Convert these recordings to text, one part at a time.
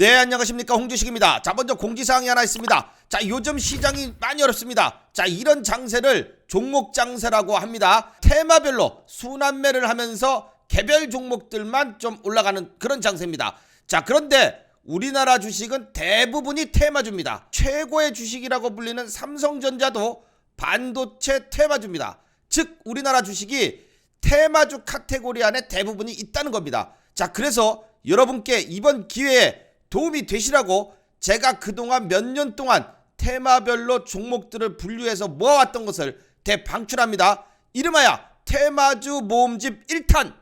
네 안녕하십니까 홍주식입니다. 자 먼저 공지사항이 하나 있습니다. 자 요즘 시장이 많이 어렵습니다. 자 이런 장세를 종목 장세라고 합니다. 테마별로 순환매를 하면서 개별 종목들만 좀 올라가는 그런 장세입니다. 자 그런데 우리나라 주식은 대부분이 테마주입니다. 최고의 주식이라고 불리는 삼성전자도 반도체 테마주입니다. 즉 우리나라 주식이 테마주 카테고리 안에 대부분이 있다는 겁니다. 자, 그래서 여러분께 이번 기회에 도움이 되시라고 제가 그동안 몇 년 동안 테마별로 종목들을 분류해서 모아왔던 것을 대방출합니다. 이름하여 테마주 모음집 1탄.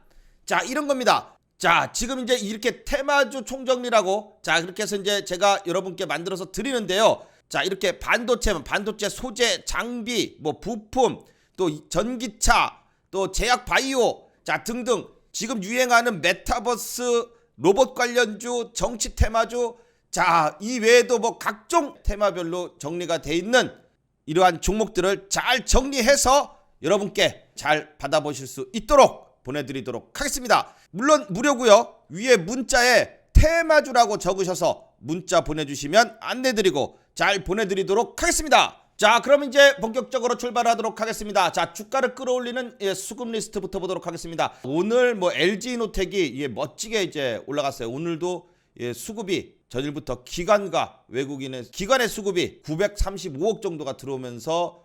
자, 이런 겁니다. 자, 지금 이제 이렇게 테마주 총정리라고 자, 그렇게 해서 이제 제가 여러분께 만들어서 드리는데요. 자, 이렇게 반도체, 반도체 소재, 장비, 뭐 부품, 또 전기차, 또 제약 바이오, 자, 등등 지금 유행하는 메타버스 로봇 관련주, 정치 테마주, 자, 이 외에도 뭐 각종 테마별로 정리가 돼 있는 이러한 종목들을 잘 정리해서 여러분께 잘 받아보실 수 있도록 보내드리도록 하겠습니다. 물론 무료고요. 위에 문자에 테마주라고 적으셔서 문자 보내주시면 안내드리고 잘 보내드리도록 하겠습니다. 자, 그럼 이제 본격적으로 출발하도록 하겠습니다. 자, 주가를 끌어올리는 예, 수급 리스트부터 보도록 하겠습니다. 오늘 뭐 LG 노텍이 예, 멋지게 이제 올라갔어요. 오늘도 예, 수급이 전일부터 기관과 외국인의 기관의 수급이 935억 정도가 들어오면서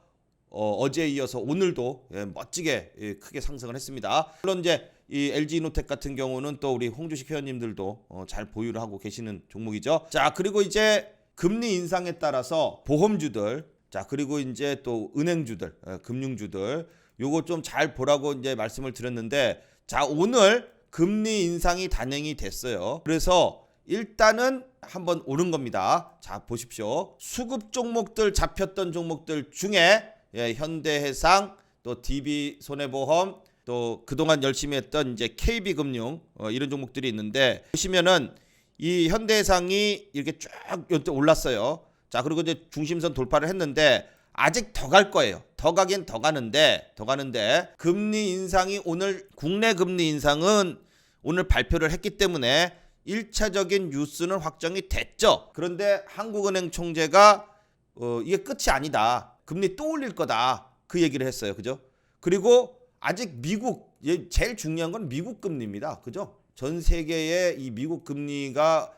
어, 어제에 이어서 오늘도 예, 멋지게 예, 크게 상승을 했습니다. 물론 이제 이 LG 노텍 같은 경우는 또 우리 홍주식 회원님들도 어, 잘 보유를 하고 계시는 종목이죠. 자 그리고 이제 금리 인상에 따라서 보험주들, 자 그리고 이제 또 은행주들, 어, 금융주들 요거 좀 잘 보라고 이제 말씀을 드렸는데 자 오늘 금리 인상이 단행이 됐어요. 그래서 일단은 한번 오른 겁니다. 자 보십시오. 수급 종목들 잡혔던 종목들 중에 예, 현대해상 또 DB 손해보험 또 그동안 열심히 했던 이제 KB금융 어, 이런 종목들이 있는데 보시면은 이 현대해상이 이렇게 쭉 이때 올랐어요. 자 그리고 이제 중심선 돌파를 했는데 아직 더 갈 거예요. 더 가긴 더 가는데 더 가는데 금리 인상이 오늘 국내 금리 인상은 오늘 발표를 했기 때문에 1차적인 뉴스는 확정이 됐죠. 그런데 한국은행 총재가 어, 이게 끝이 아니다. 금리 또 올릴 거다. 그 얘기를 했어요. 그죠? 그리고 아직 미국 예, 제일 중요한 건 미국 금리입니다. 그죠? 전 세계의 이 미국 금리가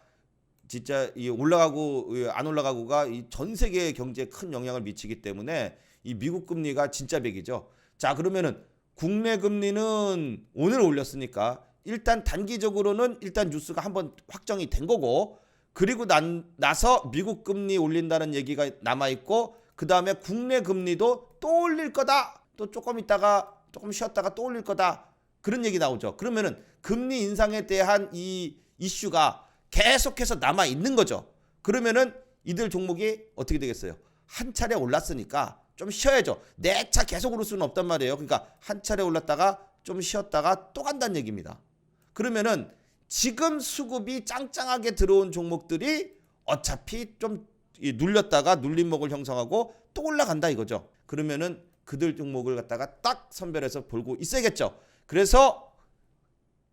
진짜 이 올라가고 예, 안 올라가고가 이 전 세계 경제에 큰 영향을 미치기 때문에 이 미국 금리가 진짜 백이죠. 자, 그러면은 국내 금리는 오늘 올렸으니까 일단 단기적으로는 일단 뉴스가 한번 확정이 된 거고 그리고 난 나서 미국 금리 올린다는 얘기가 남아 있고 그다음에 국내 금리도 또 올릴 거다. 또 조금 있다가 조금 쉬었다가 또 올릴 거다. 그런 얘기 나오죠. 그러면은 금리 인상에 대한 이 이슈가 계속해서 남아 있는 거죠. 그러면은 이들 종목이 어떻게 되겠어요? 한 차례 올랐으니까 좀 쉬어야죠. 내 차 계속 오를 수는 없단 말이에요. 그러니까 한 차례 올랐다가 좀 쉬었다가 또 간다는 얘기입니다. 그러면은 지금 수급이 짱짱하게 들어온 종목들이 어차피 좀이 눌렸다가 눌림목을 형성하고 또 올라간다 이거죠. 그러면은 그들 종목을 갖다가 딱 선별해서 볼고 있어야겠죠. 그래서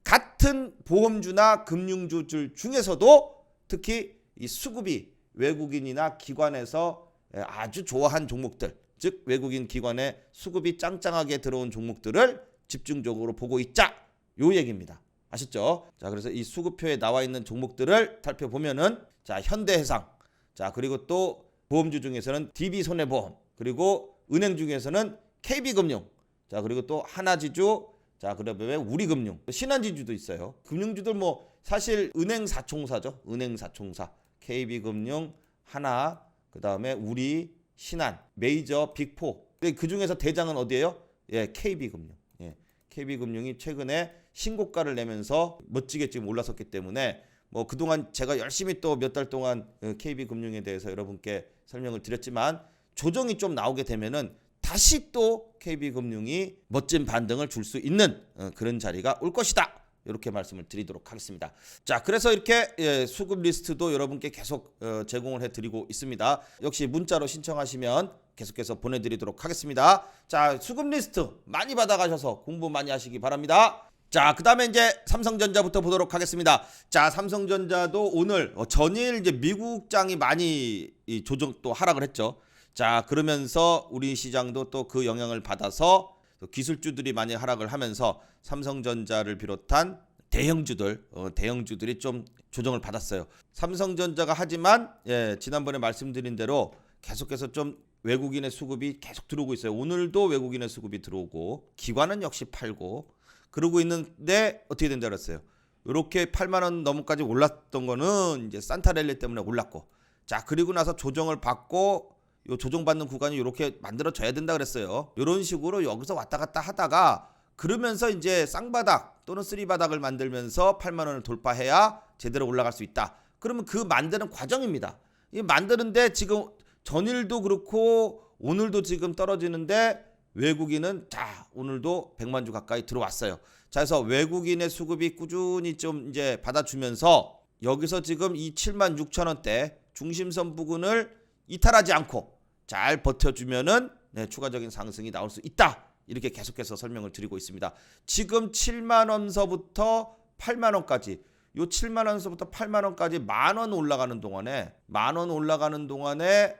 같은 보험주나 금융주들 중에서도 특히 이 수급이 외국인이나 기관에서 아주 좋아한 종목들, 즉 외국인 기관의 수급이 짱짱하게 들어온 종목들을 집중적으로 보고 있자. 요 얘기입니다. 아셨죠? 자, 그래서 이 수급표에 나와 있는 종목들을 살펴보면은 자, 현대해상. 자, 그리고 또 보험주 중에서는 DB 손해보험. 그리고 은행 중에서는 KB금융. 자, 그리고 또 하나지주. 자, 그다음에 우리 금융. 신한지주도 있어요. 금융주들 뭐 사실 은행 사총사죠. 은행 사총사. KB금융, 하나, 그다음에 우리, 신한, 메이저 빅포. 그 중에서 대장은 어디예요? 예, KB금융. 예. KB금융이 최근에 신고가를 내면서 멋지게 지금 올라섰기 때문에 뭐 그동안 제가 열심히 또 몇 달 동안 KB금융에 대해서 여러분께 설명을 드렸지만 조정이 좀 나오게 되면은 다시 또 KB금융이 멋진 반등을 줄 수 있는 어, 그런 자리가 올 것이다. 이렇게 말씀을 드리도록 하겠습니다. 자, 그래서 이렇게 예, 수급 리스트도 여러분께 계속 어, 제공을 해드리고 있습니다. 역시 문자로 신청하시면 계속해서 보내드리도록 하겠습니다. 자, 수급 리스트 많이 받아가셔서 공부 많이 하시기 바랍니다. 자, 그 다음에 이제 삼성전자부터 보도록 하겠습니다. 자, 삼성전자도 오늘 어, 전일 이제 미국장이 많이 이 조정 또 하락을 했죠. 자, 그러면서 우리 시장도 또 그 영향을 받아서 또 기술주들이 많이 하락을 하면서 삼성전자를 비롯한 대형주들, 어, 대형주들이 좀 조정을 받았어요. 삼성전자가 하지만 예, 지난번에 말씀드린 대로 계속해서 좀 외국인의 수급이 계속 들어오고 있어요. 오늘도 외국인의 수급이 들어오고 기관은 역시 팔고 그러고 있는데 어떻게 된다 그랬어요. 이렇게 8만 원 넘어까지 올랐던 거는 이제 산타랠리 때문에 올랐고 자 그리고 나서 조정을 받고 요 조정받는 구간이 이렇게 만들어져야 된다 그랬어요. 이런 식으로 여기서 왔다 갔다 하다가 그러면서 이제 쌍바닥 또는 쓰리바닥을 만들면서 8만 원을 돌파해야 제대로 올라갈 수 있다. 그러면 그 만드는 과정입니다. 이 만드는데 지금 전일도 그렇고 오늘도 지금 떨어지는데 외국인은 자 오늘도 100만 주 가까이 들어왔어요. 자 그래서 외국인의 수급이 꾸준히 좀 이제 받아주면서 여기서 지금 이 7만 6천 원대 중심선 부근을 이탈하지 않고 잘 버텨주면은 네, 추가적인 상승이 나올 수 있다. 이렇게 계속해서 설명을 드리고 있습니다. 지금 7만 원서부터 8만 원까지 요 7만 원서부터 8만 원까지 만 원 올라가는 동안에 만 원 올라가는 동안에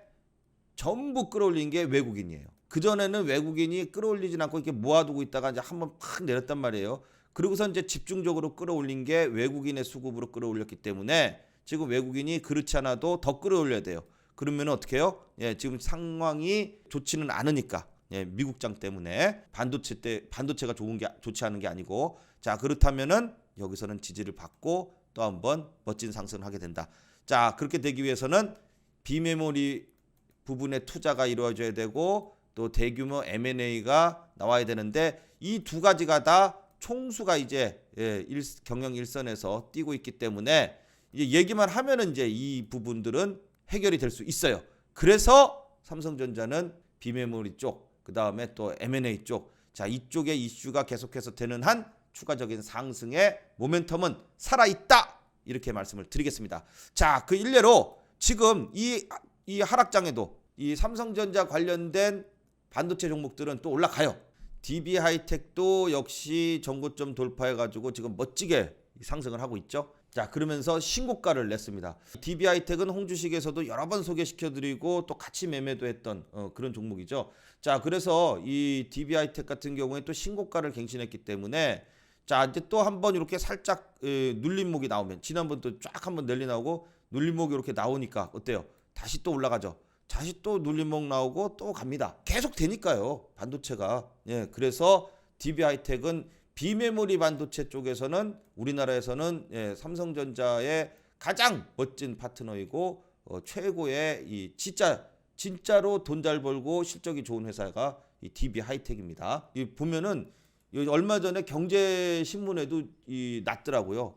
전부 끌어올린 게 외국인이에요. 그 전에는 외국인이 끌어올리진 않고 이렇게 모아두고 있다가 이제 한번 팍 내렸단 말이에요. 그리고서 이제 집중적으로 끌어올린 게 외국인의 수급으로 끌어올렸기 때문에 지금 외국인이 그렇지 않아도 더 끌어올려야 돼요. 그러면 어떻게 해요? 예, 지금 상황이 좋지는 않으니까. 예, 미국장 때문에 반도체 때 반도체가 좋은 게 좋지 않은 게 아니고 자, 그렇다면은 여기서는 지지를 받고 또 한번 멋진 상승을 하게 된다. 자, 그렇게 되기 위해서는 비메모리 부분에 투자가 이루어져야 되고 또 대규모 M&A가 나와야 되는데 이 두 가지가 다 총수가 이제 예, 일, 경영 일선에서 뛰고 있기 때문에 이제 얘기만 하면은 이제 이 부분들은 해결이 될 수 있어요. 그래서 삼성전자는 비메모리 쪽, 그 다음에 또 M&A 쪽, 자 이쪽의 이슈가 계속해서 되는 한 추가적인 상승의 모멘텀은 살아 있다 이렇게 말씀을 드리겠습니다. 자 그 일례로 지금 이 이 하락장에도 이 삼성전자 관련된 반도체 종목들은 또 올라가요. DB 하이텍도 역시 전고점 돌파해 가지고 지금 멋지게 상승을 하고 있죠. 자, 그러면서 신고가를 냈습니다. DB 하이텍은 홍주식에서도 여러 번 소개시켜 드리고 또 같이 매매도 했던 어, 그런 종목이죠. 자, 그래서 이 DB 하이텍 같은 경우에 또 신고가를 갱신했기 때문에 자, 이제 또 한 번 이렇게 살짝 에, 눌림목이 나오면 지난번 또 쫙 한번 랠리 나오고 눌림목이 이렇게 나오니까 어때요? 다시 또 올라가죠. 다시 또 눌림목 나오고 또 갑니다. 계속 되니까요. 반도체가. 예, 그래서 DB 하이텍은 비메모리 반도체 쪽에서는 우리나라에서는 예, 삼성전자의 가장 멋진 파트너이고 어, 최고의 이 진짜 진짜로 돈 잘 벌고 실적이 좋은 회사가 이 DB 하이텍입니다. 이 보면은 이 얼마 전에 경제 신문에도 이 났더라고요.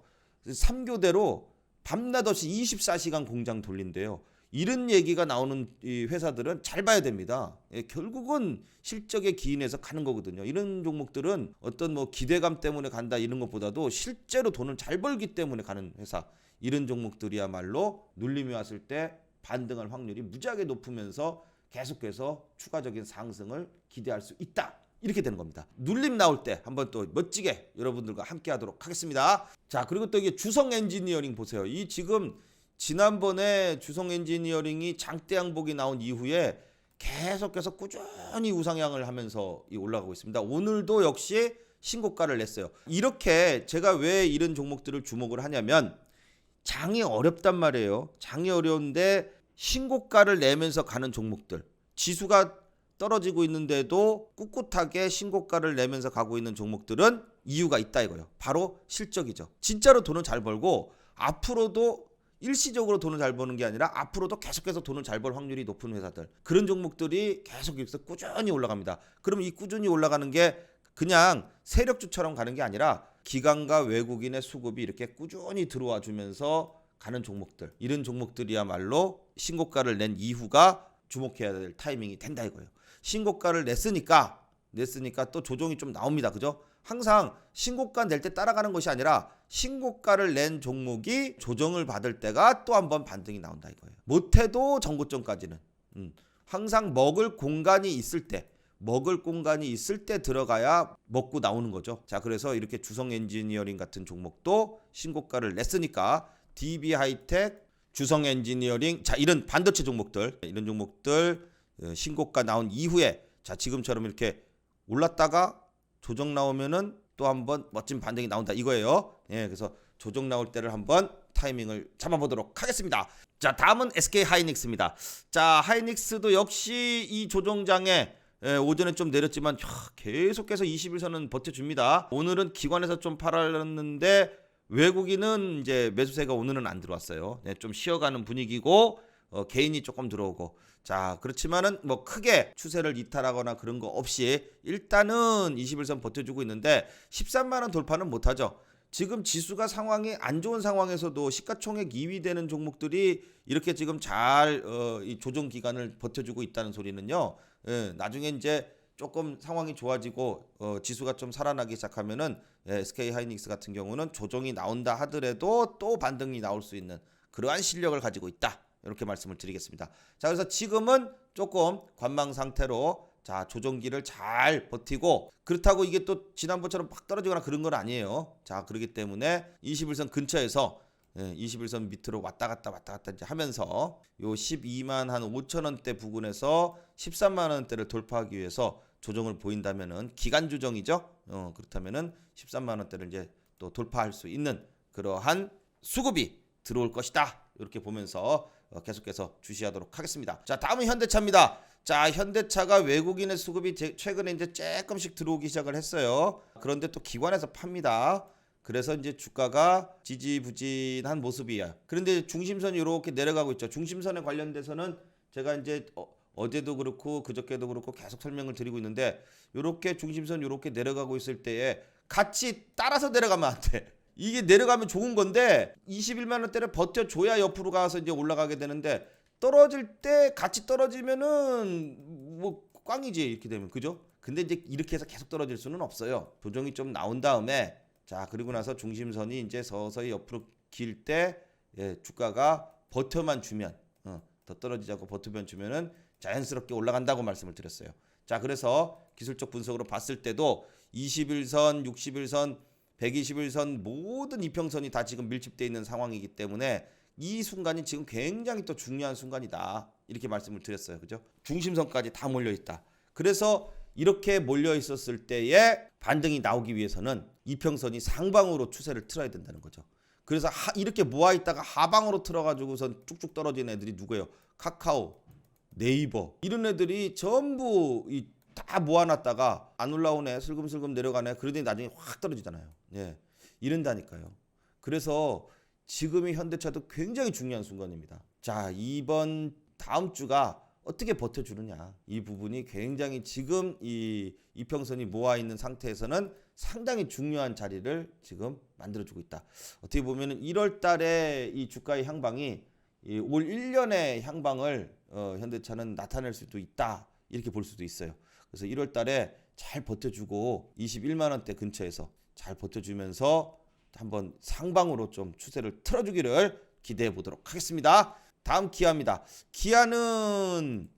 3교대로 밤낮 없이 24시간 공장 돌린대요. 이런 얘기가 나오는 이 회사들은 잘 봐야 됩니다. 예, 결국은 실적에 기인해서 가는 거거든요. 이런 종목들은 어떤 뭐 기대감 때문에 간다 이런 것보다도 실제로 돈을 잘 벌기 때문에 가는 회사. 이런 종목들이야말로 눌림이 왔을 때 반등할 확률이 무지하게 높으면서 계속해서 추가적인 상승을 기대할 수 있다. 이렇게 되는 겁니다. 눌림 나올 때 한번 또 멋지게 여러분들과 함께 하도록 하겠습니다. 자, 그리고 또 이게 주성 엔지니어링 보세요. 이 지금 지난번에 주성 엔지니어링이 장대 양복이 나온 이후에 계속해서 꾸준히 우상향을 하면서 이 올라가고 있습니다. 오늘도 역시 신고가를 냈어요. 이렇게 제가 왜 이런 종목들을 주목을 하냐면 장이 어렵단 말이에요. 장이 어려운데 신고가를 내면서 가는 종목들. 지수가 떨어지고 있는데도 꿋꿋하게 신고가를 내면서 가고 있는 종목들은 이유가 있다 이거예요. 바로 실적이죠. 진짜로 돈을 잘 벌고 앞으로도 일시적으로 돈을 잘 버는 게 아니라 앞으로도 계속해서 돈을 잘 벌 확률이 높은 회사들 그런 종목들이 계속 여기서 꾸준히 올라갑니다. 그럼 이 꾸준히 올라가는 게 그냥 세력주처럼 가는 게 아니라 기관과 외국인의 수급이 이렇게 꾸준히 들어와 주면서 가는 종목들 이런 종목들이야말로 신고가를 낸 이후가 주목해야 될 타이밍이 된다 이거예요. 신고가를 냈으니까 냈으니까 또 조정이 좀 나옵니다. 그죠? 항상 신고가 낼 때 따라가는 것이 아니라 신고가를 낸 종목이 조정을 받을 때가 또 한 번 반등이 나온다 이거예요. 못해도 전고점까지는 음, 항상 먹을 공간이 있을 때 먹을 공간이 있을 때 들어가야 먹고 나오는 거죠. 자, 그래서 이렇게 주성 엔지니어링 같은 종목도 신고가를 냈으니까 DB 하이텍, 주성 엔지니어링, 자, 이런 반도체 종목들, 이런 종목들 어, 신고가 나온 이후에 자, 지금처럼 이렇게 올랐다가 조정 나오면은 또 한 번 멋진 반등이 나온다 이거예요. 예, 그래서 조정 나올 때를 한번 타이밍을 잡아보도록 하겠습니다. 자, 다음은 SK 하이닉스입니다. 자, 하이닉스도 역시 이 조정장에 예, 오전에 좀 내렸지만 야, 계속해서 21선은 버텨줍니다. 오늘은 기관에서 좀 팔았는데 외국인은 이제 매수세가 오늘은 안 들어왔어요. 네, 좀 쉬어가는 분위기고 어, 개인이 조금 들어오고 자 그렇지만은 뭐 크게 추세를 이탈하거나 그런 거 없이 일단은 21선 버텨주고 있는데 13만 원 돌파는 못하죠. 지금 지수가 상황이 안 좋은 상황에서도 시가총액 2위 되는 종목들이 이렇게 지금 잘 어, 이 조정 기간을 버텨주고 있다는 소리는요. 예, 나중에 이제 조금 상황이 좋아지고 어, 지수가 좀 살아나기 시작하면은 예, SK 하이닉스 같은 경우는 조정이 나온다 하더라도 또 반등이 나올 수 있는 그러한 실력을 가지고 있다. 이렇게 말씀을 드리겠습니다. 자, 그래서 지금은 조금 관망 상태로 자, 조정기를 잘 버티고 그렇다고 이게 또 지난번처럼 팍 떨어지거나 그런 건 아니에요. 자, 그렇기 때문에 21선 근처에서 예, 21선 밑으로 왔다 갔다 왔다 갔다 이제 하면서 요 12만 한 5천 원대 부근에서 13만 원대를 돌파하기 위해서 조정을 보인다면은 기간 조정이죠. 어, 그렇다면은 13만 원대를 이제 또 돌파할 수 있는 그러한 수급이 들어올 것이다. 이렇게 보면서 어, 계속해서 주시하도록 하겠습니다. 자, 다음은 현대차입니다. 자, 현대차가 외국인의 수급이 제- 최근에 이제 조금씩 들어오기 시작을 했어요. 그런데 또 기관에서 팝니다. 그래서 이제 주가가 지지부진한 모습이야. 그런데 중심선이 이렇게 내려가고 있죠. 중심선에 관련돼서는 제가 이제 어, 어제도 그렇고 그저께도 그렇고 계속 설명을 드리고 있는데 이렇게 중심선 이렇게 내려가고 있을 때에 같이 따라서 내려가면 안 돼. 이게 내려가면 좋은 건데 21만 원대를 버텨줘야 옆으로 가서 이제 올라가게 되는데 떨어질 때 같이 떨어지면은 뭐 꽝이지 이렇게 되면 그죠? 근데 이제 이렇게 해서 계속 떨어질 수는 없어요. 조정이 좀 나온 다음에 자 그리고 나서 중심선이 이제 서서히 옆으로 길때 예, 주가가 버텨만 주면 어, 더 떨어지지 않고 버텨만 주면은 자연스럽게 올라간다고 말씀을 드렸어요. 자 그래서 기술적 분석으로 봤을 때도 21선, 61선, 121선 모든 이평선이 다 지금 밀집되어 있는 상황이기 때문에 이 순간이 지금 굉장히 또 중요한 순간이다. 이렇게 말씀을 드렸어요. 그죠? 중심선까지 다 몰려 있다. 그래서 이렇게 몰려 있었을 때에 반등이 나오기 위해서는 이평선이 상방으로 추세를 틀어야 된다는 거죠. 그래서 하- 이렇게 모아 있다가 하방으로 틀어 가지고선 쭉쭉 떨어지는 애들이 누구예요? 카카오, 네이버 이런 애들이 전부 이 다 모아놨다가 안 올라오네 슬금슬금 내려가네 그러더니 나중에 확 떨어지잖아요. 예, 이런다니까요. 그래서 지금의 현대차도 굉장히 중요한 순간입니다. 자 이번 다음 주가 어떻게 버텨주느냐 이 부분이 굉장히 지금 이 이평선이 모아 있는 상태에서는 상당히 중요한 자리를 지금 만들어주고 있다. 어떻게 보면은 1월 달에 이 주가의 향방이 이올 1년의 향방을 어, 현대차는 나타낼 수도 있다 이렇게 볼 수도 있어요. 그래서 1월 달에 잘 버텨주고 21만 원대 근처에서 잘 버텨주면서 한번 상방으로 좀 추세를 틀어주기를 기대해 보도록 하겠습니다. 다음 기아입니다. 기아는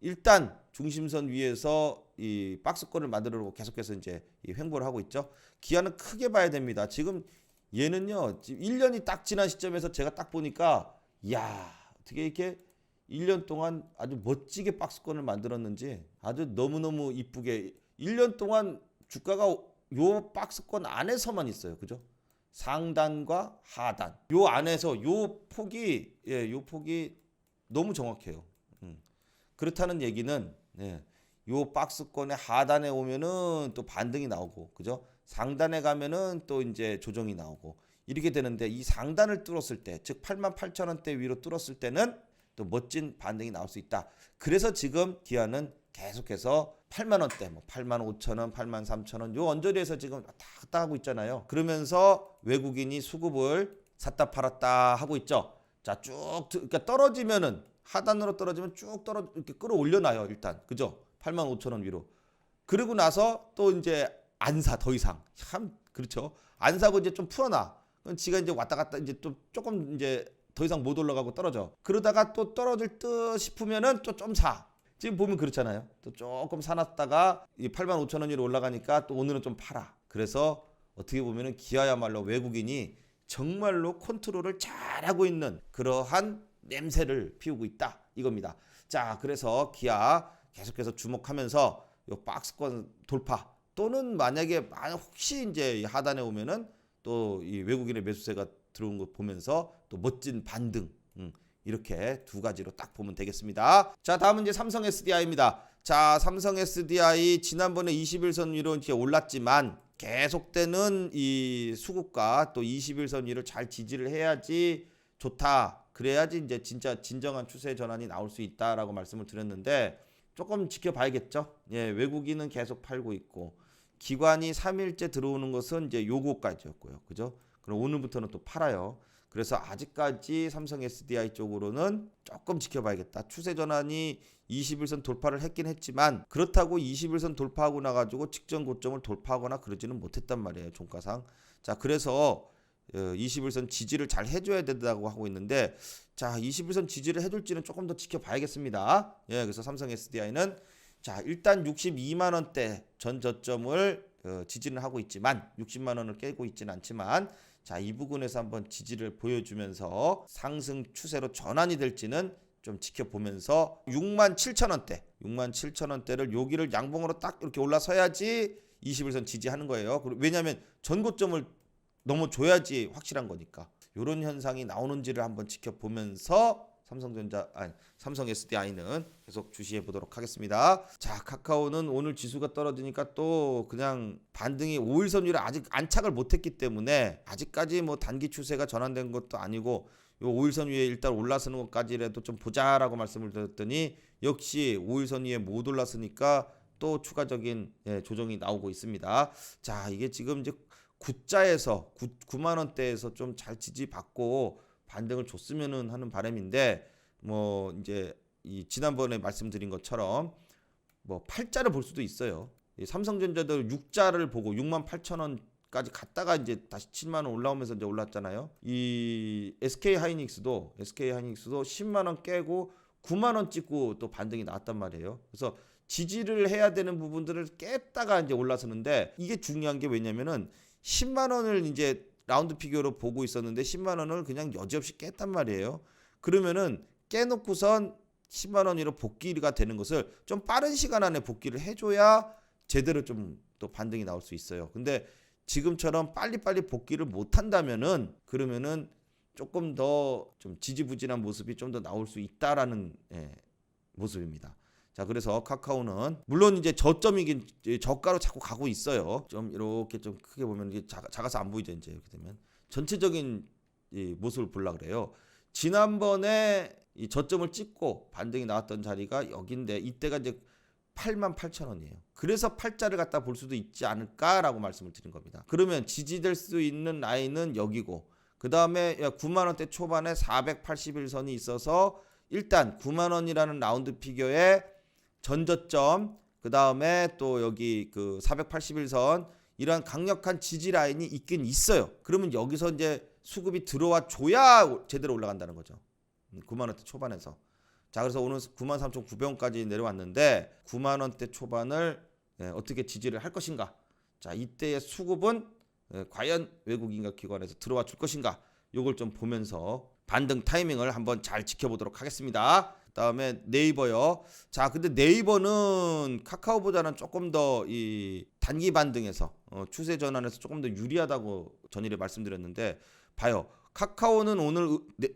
일단 중심선 위에서 이 박스권을 만들어놓고 계속해서 이제 이 횡보를 하고 있죠. 기아는 크게 봐야 됩니다. 지금 얘는요, 지금 1년이 딱 지난 시점에서 제가 딱 보니까, 야 어떻게 이렇게 1년 동안 아주 멋지게 박스권을 만들었는지 아주 너무너무 이쁘게 1년 동안 주가가 요 박스권 안에서만 있어요. 그죠? 상단과 하단. 요 안에서 요 폭이 예, 요 폭이 너무 정확해요. 음. 그렇다는 얘기는 예, 요 박스권의 하단에 오면은 또 반등이 나오고 그죠? 상단에 가면은 또 이제 조정이 나오고 이렇게 되는데 이 상단을 뚫었을 때, 즉 8만 8천 원대 위로 뚫었을 때는 또 멋진 반등이 나올 수 있다. 그래서 지금 기아는 계속해서 8만 원대, 뭐 8만 5천 원, 8만 3천 원, 요 언저리에서 지금 왔다 갔다 하고 있잖아요. 그러면서 외국인이 수급을 샀다 팔았다 하고 있죠. 자, 쭉 드- 그러니까 떨어지면은 하단으로 떨어지면 쭉 떨어 이렇게 끌어올려놔요 일단, 그죠? 8만 5천 원 위로. 그리고 나서 또 이제 안 사 더 이상 참 그렇죠. 안 사고 이제 좀 풀어놔. 그럼 지가 이제 왔다 갔다 이제 또 조금 이제 더 이상 못 올라가고 떨어져. 그러다가 또 떨어질 듯 싶으면은 또 좀 사. 지금 보면 그렇잖아요. 또 조금 사놨다가 이 8만 5천 원으로 올라가니까 또 오늘은 좀 팔아. 그래서 어떻게 보면은 기아야말로 외국인이 정말로 컨트롤을 잘하고 있는 그러한 냄새를 피우고 있다 이겁니다. 자, 그래서 기아 계속해서 주목하면서 요 박스권 돌파 또는 만약에 만약 혹시 이제 이 하단에 오면은 또 이 외국인의 매수세가 들어온 거 보면서 또 멋진 반등 음, 이렇게 두 가지로 딱 보면 되겠습니다. 자, 다음은 이제 삼성 SDI입니다. 자, 삼성 SDI 지난번에 21선 위로 이렇게 올랐지만 계속되는 이 수급과 또 21선 위를 잘 지지를 해야지 좋다. 그래야지 이제 진짜 진정한 추세 전환이 나올 수 있다라고 말씀을 드렸는데 조금 지켜봐야겠죠. 예, 외국인은 계속 팔고 있고 기관이 3일째 들어오는 것은 이제 요거까지였고요. 그죠? 그럼 오늘부터는 또 팔아요. 그래서 아직까지 삼성 SDI 쪽으로는 조금 지켜봐야겠다. 추세 전환이 21선 돌파를 했긴 했지만 그렇다고 21선 돌파하고 나가지고 직전 고점을 돌파하거나 그러지는 못했단 말이에요. 종가상. 자, 그래서 어, 21선 지지를 잘 해줘야 된다고 하고 있는데 자 21선 지지를 해줄지는 조금 더 지켜봐야겠습니다. 예, 그래서 삼성 SDI는 자 일단 62만 원대 전 저점을 어, 지지는 하고 있지만 60만 원을 깨고 있지는 않지만 자 이 부분에서 한번 지지를 보여주면서 상승 추세로 전환이 될지는 좀 지켜보면서 6만 7천 원대 6만 7천 원대를 여기를 양봉으로 딱 이렇게 올라서야지 21선 지지하는 거예요. 왜냐하면 전고점을 넘어줘야지 확실한 거니까 이런 현상이 나오는지를 한번 지켜보면서 삼성전자 아니 삼성 SDI는 계속 주시해 보도록 하겠습니다. 자 카카오는 오늘 지수가 떨어지니까 또 그냥 반등이 5일선 위로 아직 안착을 못 했기 때문에 아직까지 뭐 단기 추세가 전환된 것도 아니고 요 5일선 위에 일단 올라서는 것까지라도 좀 보자라고 말씀을 드렸더니 역시 5일선 위에 못 올랐으니까 또 추가적인 예, 조정이 나오고 있습니다. 자 이게 지금 이제 구자에서 9, 9만 원대에서 좀 잘 지지받고 반등을 줬으면은 하는 바람인데 뭐 이제 이 지난번에 말씀드린 것처럼 뭐 팔자를 볼 수도 있어요. 이 삼성전자도 6자를 보고 6만 8천 원까지 갔다가 이제 다시 7만 원 올라오면서 이제 올랐잖아요. 이 SK 하이닉스도 SK 하이닉스도 10만 원 깨고 9만 원 찍고 또 반등이 나왔단 말이에요. 그래서 지지를 해야 되는 부분들을 깼다가 이제 올라서는데 이게 중요한 게 왜냐면은 10만 원을 이제 라운드 피규어로 보고 있었는데 10만 원을 그냥 여지없이 깼단 말이에요. 그러면은 깨놓고선 10만 원으로 복귀가 되는 것을 좀 빠른 시간 안에 복귀를 해줘야 제대로 좀 또 반등이 나올 수 있어요. 근데 지금처럼 빨리빨리 복귀를 못 한다면은 그러면은 조금 더 좀 지지부진한 모습이 좀 더 나올 수 있다라는 예, 모습입니다. 자 그래서 카카오는 물론 이제 저점이긴 저가로 자꾸 가고 있어요. 좀 이렇게 좀 크게 보면 이게 작아, 작아서 안 보이죠 이제 이렇게 되면 전체적인 이 모습을 보려 그래요. 지난번에 이 저점을 찍고 반등이 나왔던 자리가 여긴데 이때가 이제 8만 8천 원이에요. 그래서 팔자를 갖다 볼 수도 있지 않을까라고 말씀을 드린 겁니다. 그러면 지지될 수 있는 라인은 여기고 그 다음에 9만 원대 초반에 481선이 있어서 일단 9만 원이라는 라운드 피겨에 전저점 그 다음에 또 여기 그 481선 이러한 강력한 지지 라인이 있긴 있어요. 그러면 여기서 이제 수급이 들어와 줘야 제대로 올라간다는 거죠. 9만 원대 초반에서. 자 그래서 오늘 9만 3,900원까지 내려왔는데 9만 원대 초반을 예, 어떻게 지지를 할 것인가? 자 이때의 수급은 예, 과연 외국인과 기관에서 들어와 줄 것인가? 요걸 좀 보면서 반등 타이밍을 한번 잘 지켜보도록 하겠습니다. 그다음에 네이버요. 자, 근데 네이버는 카카오보다는 조금 더 이 단기 반등에서 어, 추세 전환에서 조금 더 유리하다고 전일에 말씀드렸는데 봐요. 카카오는 오늘 으- 네,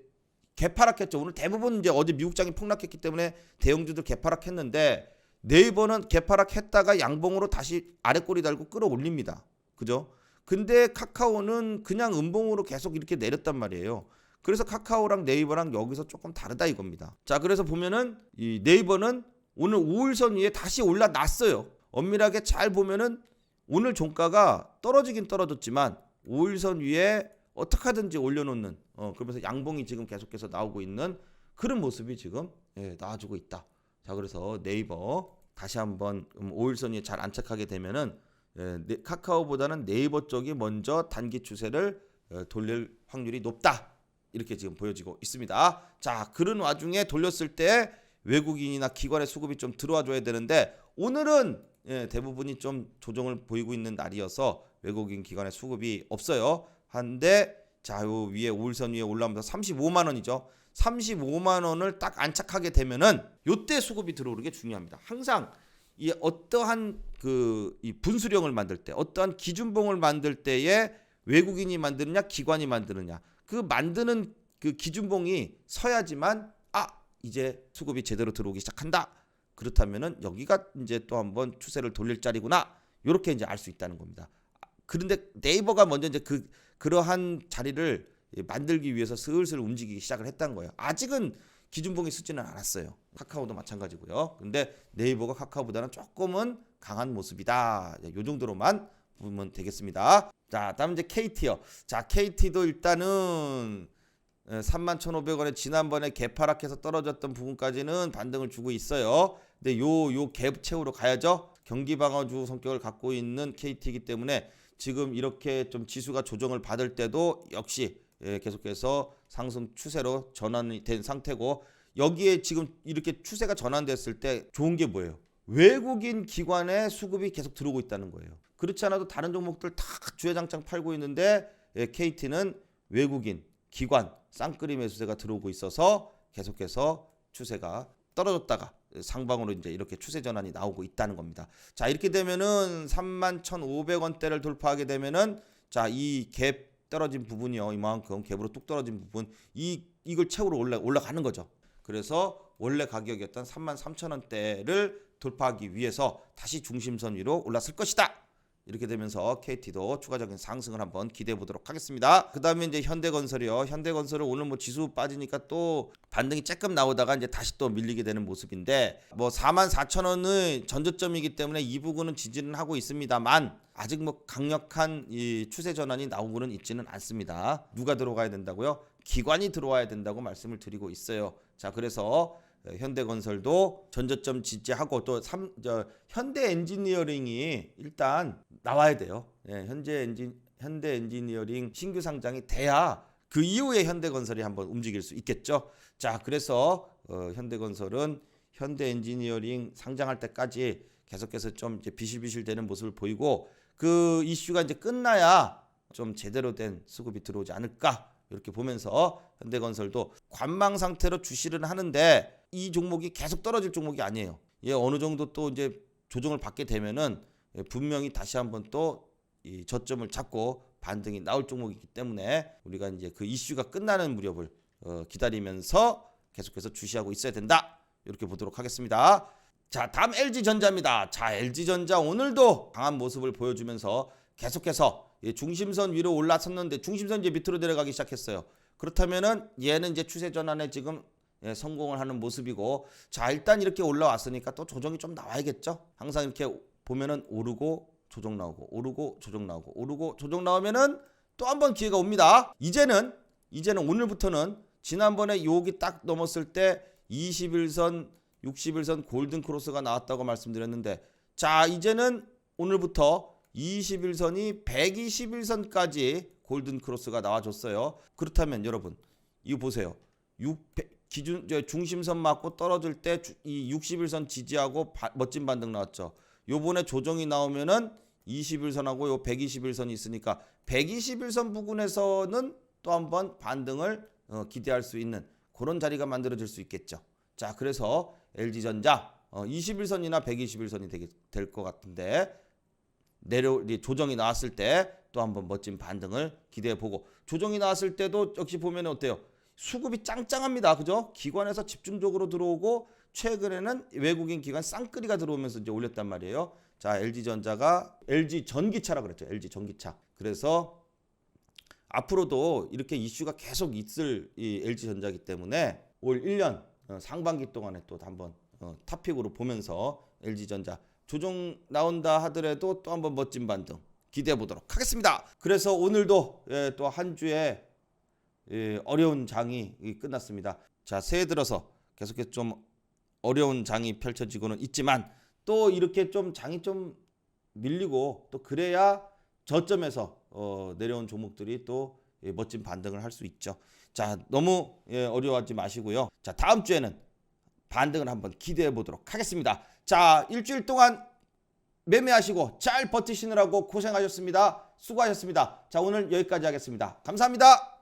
개파락했죠. 오늘 대부분 이제 어제 미국장이 폭락했기 때문에 대형주들 개파락했는데 네이버는 개파락했다가 양봉으로 다시 아래 꼬리 달고 끌어올립니다. 그죠? 근데 카카오는 그냥 음봉으로 계속 이렇게 내렸단 말이에요. 그래서 카카오랑 네이버랑 여기서 조금 다르다 이겁니다. 자, 그래서 보면은 이 네이버는 오늘 5일선 위에 다시 올라났어요. 엄밀하게 잘 보면은 오늘 종가가 떨어지긴 떨어졌지만 5일선 위에 어떻게 하든지 올려놓는 어 그러면서 양봉이 지금 계속해서 나오고 있는 그런 모습이 지금 예, 나와주고 있다. 자, 그래서 네이버 다시 한번 음, 5일선 위에 잘 안착하게 되면은 예, 네- 카카오보다는 네이버 쪽이 먼저 단기 추세를 어, 돌릴 확률이 높다. 이렇게 지금 보여지고 있습니다. 자, 그런 와중에 돌렸을 때 외국인이나 기관의 수급이 좀 들어와 줘야 되는데 오늘은 예, 대부분이 좀 조정을 보이고 있는 날이어서 외국인 기관의 수급이 없어요. 한데 자, 요 위에 우울선 위에 올라오면서 35만 원이죠. 35만 원을 딱 안착하게 되면은 요때 수급이 들어오는 게 중요합니다. 항상 이 어떠한 그 이 분수령을 만들 때, 어떠한 기준봉을 만들 때에 외국인이 만드느냐, 기관이 만드느냐, 그 만드는 그 기준봉이 서야지만 아 이제 수급이 제대로 들어오기 시작한다. 그렇다면은 여기가 이제 또 한번 추세를 돌릴 자리구나. 이렇게 이제 알 수 있다는 겁니다. 그런데 네이버가 먼저 이제 그 그러한 자리를 만들기 위해서 슬슬 움직이기 시작을 했다는 거예요. 아직은 기준봉이 쓰지는 않았어요. 카카오도 마찬가지고요. 근데 네이버가 카카오보다는 조금은 강한 모습이다. 이 정도로만 보면 되겠습니다. 자, 다음 이제 KT요. 자, KT도 일단은 31,500원에 지난번에 개파락해서 떨어졌던 부분까지는 반등을 주고 있어요. 근데 요 요 갭 채우러 가야죠. 경기 방어주 성격을 갖고 있는 KT이기 때문에 지금 이렇게 좀 지수가 조정을 받을 때도 역시 예, 계속해서 상승 추세로 전환이 된 상태고 여기에 지금 이렇게 추세가 전환됐을 때 좋은 게 뭐예요? 외국인 기관의 수급이 계속 들어오고 있다는 거예요. 그렇지 않아도 다른 종목들 다 주회장창 팔고 있는데 예, KT는 외국인 기관 쌍끌이 매수세가 들어오고 있어서 계속해서 추세가 떨어졌다가 상방으로 이제 이렇게 추세 전환이 나오고 있다는 겁니다. 자 이렇게 되면은 31,500원대를 돌파하게 되면은 자 이 갭 떨어진 부분이요 이만큼 갭으로 뚝 떨어진 부분 이 이걸 채우러 올라 올라가는 거죠. 그래서 원래 가격이었던 33,000원대를 돌파하기 위해서 다시 중심선 위로 올랐을 것이다. 이렇게 되면서 KT도 추가적인 상승을 한번 기대해 보도록 하겠습니다. 그 다음에 이제 현대건설이요. 현대건설은 오늘 뭐 지수 빠지니까 또 반등이 조금 나오다가 이제 다시 또 밀리게 되는 모습인데 뭐 4만 4천 원의 전저점이기 때문에 이 부분은 지지는 하고 있습니다만 아직 뭐 강력한 이 추세 전환이 나오고는 있지는 않습니다. 누가 들어가야 된다고요? 기관이 들어와야 된다고 말씀을 드리고 있어요. 자, 그래서 현대건설도 전저점 지지하고 또 삼, 저, 현대 엔지니어링이 일단 나와야 돼요. 예, 현재 엔진 현대 엔지니어링 신규 상장이 돼야 그 이후에 현대건설이 한번 움직일 수 있겠죠. 자, 그래서 어, 현대건설은 현대 엔지니어링 상장할 때까지 계속해서 좀 이제 비실비실 되는 모습을 보이고 그 이슈가 이제 끝나야 좀 제대로 된 수급이 들어오지 않을까 이렇게 보면서 현대건설도 관망 상태로 주시는 하는데 이 종목이 계속 떨어질 종목이 아니에요. 예, 어느 정도 또 이제 조정을 받게 되면은 예, 분명히 다시 한번 또 이 저점을 잡고 반등이 나올 종목이기 때문에 우리가 이제 그 이슈가 끝나는 무렵을 어, 기다리면서 계속해서 주시하고 있어야 된다. 이렇게 보도록 하겠습니다. 자, 다음 LG전자입니다. 자, LG전자 오늘도 강한 모습을 보여주면서 계속해서 이 중심선 위로 올라섰는데 중심선 이제 밑으로 내려가기 시작했어요. 그렇다면은 얘는 이제 추세 전환에 지금 예, 성공을 하는 모습이고 자 일단 이렇게 올라왔으니까 또 조정이 좀 나와야겠죠. 항상 이렇게 보면은 오르고 조정 나오고 오르고 조정 나오고 오르고 조정 나오면은 또 한 번 기회가 옵니다. 이제는 이제는 오늘부터는 지난번에 여기 딱 넘었을 때 21선 61선 골든 크로스가 나왔다고 말씀드렸는데 자 이제는 오늘부터 21선이 121선까지 골든 크로스가 나와줬어요. 그렇다면 여러분 이거 보세요. 6 기준 저 중심선 맞고 떨어질 때 이 61선 지지하고 바, 멋진 반등 나왔죠. 요번에 조정이 나오면은 21선하고 요 121선이 있으니까 121선 부근에서는 또 한번 반등을 어, 기대할 수 있는 그런 자리가 만들어질 수 있겠죠. 자, 그래서 LG전자 어, 21선이나 121선이 되게 될것 같은데 내려 조정이 나왔을 때 또 한번 멋진 반등을 기대해 보고 조정이 나왔을 때도 역시 보면 어때요? 수급이 짱짱합니다. 그죠? 기관에서 집중적으로 들어오고 최근에는 외국인 기관 쌍끌이가 들어오면서 이제 올렸단 말이에요. 자, LG전자가 LG 전기차라 그랬죠. LG 전기차. 그래서 앞으로도 이렇게 이슈가 계속 있을 이 LG전자기 때문에 올 1년 어, 상반기 동안에 또 한번 어, 탑픽으로 보면서 LG전자 조정 나온다 하더라도 또 한번 멋진 반등 기대해 보도록 하겠습니다. 그래서 오늘도 예, 또한 주에 예, 어려운 장이 끝났습니다. 자, 새해 들어서 계속해서 좀 어려운 장이 펼쳐지고는 있지만 또 이렇게 좀 장이 좀 밀리고 또 그래야 저점에서 어, 내려온 종목들이 또 예, 멋진 반등을 할 수 있죠. 자, 너무 예, 어려워하지 마시고요. 자, 다음 주에는 반등을 한번 기대해 보도록 하겠습니다. 자, 일주일 동안 매매하시고 잘 버티시느라고 고생하셨습니다. 수고하셨습니다. 자, 오늘 여기까지 하겠습니다. 감사합니다.